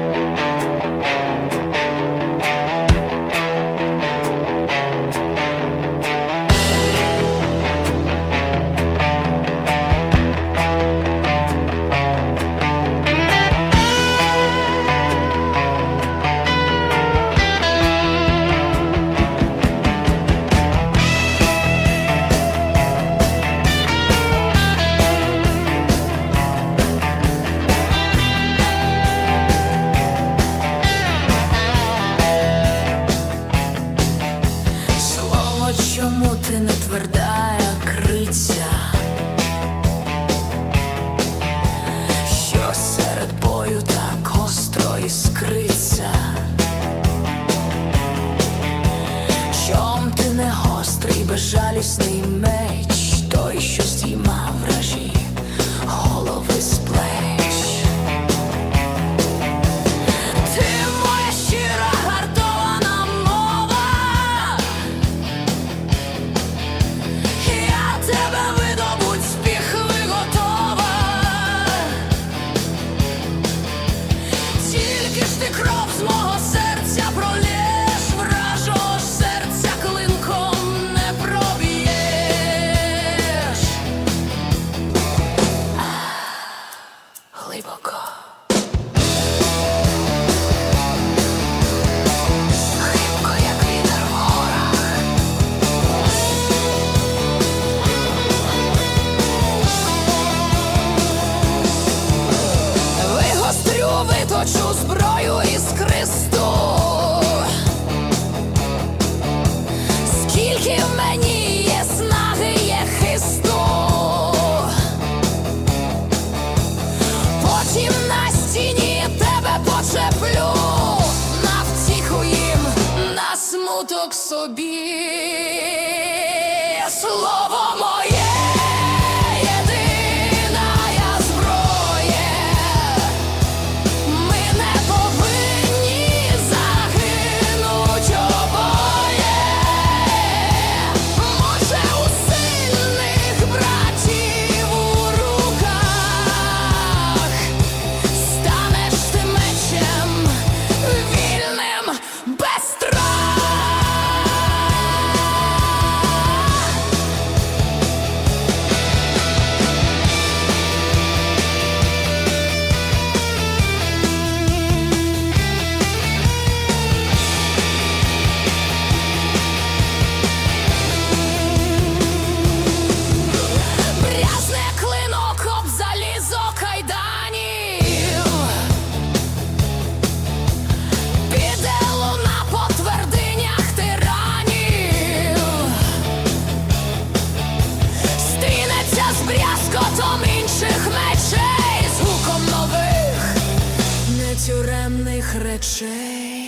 Слово, Чом ти не гострий, безжалісний меч, той, що здіймав вражі, голови з плеч. Ти моя щира гартована мова. Я тебе видобуть з піхви готова. Тільки ж ти кров з Скільки в мені є снаги, є хисту. Потім на стіні тебе почеплю, на втіху їм, на смуток собі. Слово нетюремних речей.